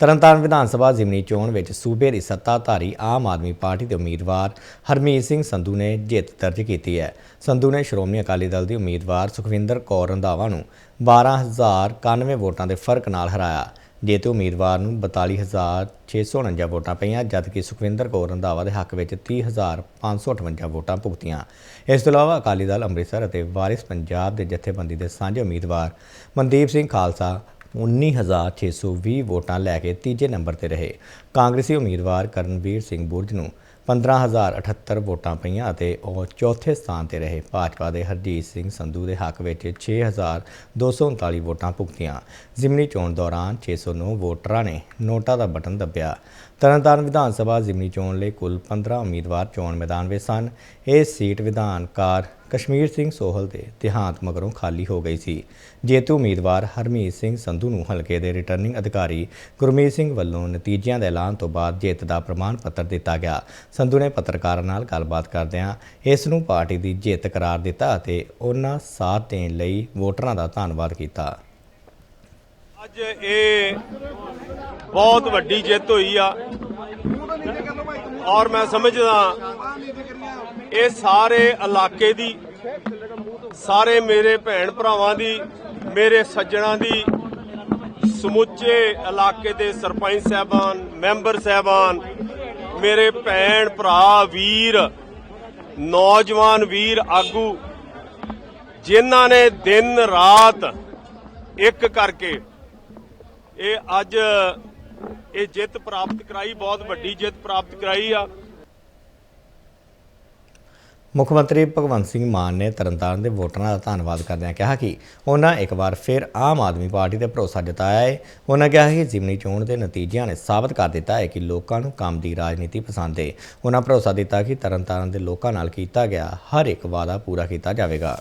ਤਰਨਤਾਰਨ ਵਿਧਾਨ ਸਭਾ ਜ਼ਿਮਨੀ ਚੋਣ ਵਿੱਚ ਸੂਬੇ ਦੀ ਸੱਤਾਧਾਰੀ ਆਮ ਆਦਮੀ ਪਾਰਟੀ ਦੇ ਉਮੀਦਵਾਰ ਹਰਮੀਤ ਸਿੰਘ ਸੰਧੂ ਨੇ ਜਿੱਤ ਦਰਜ ਕੀਤੀ ਹੈ। ਸੰਧੂ ਨੇ ਸ਼੍ਰੋਮਣੀ ਅਕਾਲੀ ਦਲ ਦੀ ਉਮੀਦਵਾਰ ਸੁਖਵਿੰਦਰ ਕੌਰ ਰੰਧਾਵਾ ਨੂੰ 12091 ਵੋਟਾਂ ਦੇ ਫ਼ਰਕ ਨਾਲ ਹਰਾਇਆ। ਜੇਤੂ ਉਮੀਦਵਾਰ ਨੂੰ 42649 ਵੋਟਾਂ ਪਈਆਂ, ਜਦਕਿ ਸੁਖਵਿੰਦਰ ਕੌਰ ਰੰਧਾਵਾ ਦੇ ਹੱਕ ਵਿੱਚ 30558 ਵੋਟਾਂ ਭੁਗਤੀਆਂ। ਇਸ ਤੋਂ ਇਲਾਵਾ ਅਕਾਲੀ ਦਲ ਅੰਮ੍ਰਿਤਸਰ ਅਤੇ ਵਾਰਿਸ ਪੰਜਾਬ ਦੇ ਜਥੇਬੰਦੀ ਦੇ ਸਾਂਝੇ ਉਮੀਦਵਾਰ ਮਨਦੀਪ ਸਿੰਘ ਖਾਲਸਾ 19620 ਵੋਟਾਂ ਲੈ ਕੇ ਤੀਜੇ ਨੰਬਰ ਤੇ ਰਹੇ। ਕਾਂਗਰਸੀ ਉਮੀਦਵਾਰ ਕਰਨਵੀਰ ਸਿੰਘ ਬੁਰਜ ਨੂੰ 15078 ਵੋਟਾਂ ਪਈਆਂ ਅਤੇ ਉਹ ਚੌਥੇ ਸਥਾਨ ਤੇ ਰਹੇ। ਭਾਜਪਾ ਦੇ ਹਰਜੀਤ ਸਿੰਘ ਸੰਧੂ ਦੇ ਹੱਕ ਵਿੱਚ 6239 ਵੋਟਾਂ ਭੁਗਤੀਆਂ। ਜ਼ਿਮਨੀ ਚੋਣ ਦੌਰਾਨ 609 ਵੋਟਰਾਂ ਨੇ ਨੋਟਾ ਦਾ ਬਟਨ ਦੱਬਿਆ। ਤਰਨਤਾਰਨ ਵਿਧਾਨ ਸਭਾ ਜ਼ਿਮਨੀ ਚੋਣ ਲਈ ਕੁੱਲ 15 ਉਮੀਦਵਾਰ ਚੋਣ ਮੈਦਾਨ ਵਿੱਚ ਸਨ। ਇਹ ਸੀਟ ਵਿਧਾਨਕਾਰ ਕਸ਼ਮੀਰ ਸਿੰਘ ਸੋਹਲ ਦੇ ਦੇਹਾਂਤ ਮਗਰੋਂ ਖਾਲੀ ਹੋ ਗਈ ਸੀ। ਜੇਤੂ ਉਮੀਦਵਾਰ ਹਰਮੀਤ ਸਿੰਘ ਸੰਧੂ ਨੂੰ ਹਲਕੇ ਦੇ ਰਿਟਰਨਿੰਗ ਅਧਿਕਾਰੀ ਗੁਰਮੀਤ ਸਿੰਘ ਵੱਲੋਂ ਨਤੀਜਿਆਂ ਦੇ ਐਲਾਨ ਤੋਂ ਬਾਅਦ ਜਿੱਤ ਦਾ ਪ੍ਰਮਾਣ ਪੱਤਰ ਦਿੱਤਾ ਗਿਆ। ਸੰਧੂ ਨੇ ਪੱਤਰਕਾਰਾਂ ਨਾਲ ਗੱਲਬਾਤ ਕਰਦਿਆਂ ਇਸ ਨੂੰ ਪਾਰਟੀ ਦੀ ਜਿੱਤ ਕਰਾਰ ਦਿੱਤਾ ਅਤੇ ਉਹਨਾਂ ਸਾਥ ਦੇਣ ਲਈ ਵੋਟਰਾਂ ਦਾ ਧੰਨਵਾਦ ਕੀਤਾ। ਅੱਜ ਇਹ ਬਹੁਤ ਵੱਡੀ ਜਿੱਤ ਹੋਈ ਆ। ਔਰ ਮੈਂ ਸਮਝਦਾ ਇਹ ਸਾਰੇ ਇਲਾਕੇ ਦੀ, ਸਾਰੇ ਮੇਰੇ ਭੈਣ ਭਰਾਵਾਂ ਦੀ, ਮੇਰੇ ਸੱਜਣਾ ਦੀ, ਸਮੁੱਚੇ ਇਲਾਕੇ ਦੇ ਸਰਪੰਚ ਸਾਹਿਬਾਨ, ਮੈਂਬਰ ਸਾਹਿਬਾਨ ਮੇਰੇ ਭੈਣ, ਭਰਾ, ਵੀਰ, ਨੌਜਵਾਨ ਵੀਰ, ਆਗੂ, ਜਿਨ੍ਹਾਂ ਨੇ ਦਿਨ ਰਾਤ ਇੱਕ ਕਰਕੇ ਇਹ ਅੱਜ ਇਹ ਜਿੱਤ ਪ੍ਰਾਪਤ ਕਰਾਈ, ਬਹੁਤ ਵੱਡੀ ਜਿੱਤ ਪ੍ਰਾਪਤ ਕਰਾਈ ਆ। ਮੁੱਖ ਮੰਤਰੀ ਭਗਵੰਤ ਸਿੰਘ ਮਾਨ ਨੇ ਤਰਨਤਾਰਨ ਦੇ ਵੋਟਰਾਂ ਦਾ ਧੰਨਵਾਦ ਕਰਦਿਆਂ ਕਿਹਾ ਕਿ ਉਹਨਾਂ ਇੱਕ ਵਾਰ ਫਿਰ ਆਮ ਆਦਮੀ ਪਾਰਟੀ ਤੇ ਭਰੋਸਾ ਜਤਾਇਆ ਹੈ ਉਹਨਾਂ ਕਿਹਾ ਕਿ ਜ਼ਿਮਨੀ ਚੋਣ ਦੇ ਨਤੀਜਿਆਂ ਨੇ ਸਾਬਤ ਕਰ ਦਿੱਤਾ ਹੈ ਕਿ ਲੋਕਾਂ ਨੂੰ ਕੰਮ ਦੀ ਰਾਜਨੀਤੀ ਪਸੰਦ ਹੈ ਉਹਨਾਂ ਭਰੋਸਾ ਦਿੱਤਾ ਕਿ ਤਰਨਤਾਰਨ ਦੇ ਲੋਕਾਂ ਨਾਲ ਕੀਤਾ ਗਿਆ ਹਰ ਇੱਕ ਵਾਅਦਾ ਪੂਰਾ ਕੀਤਾ ਜਾਵੇਗਾ।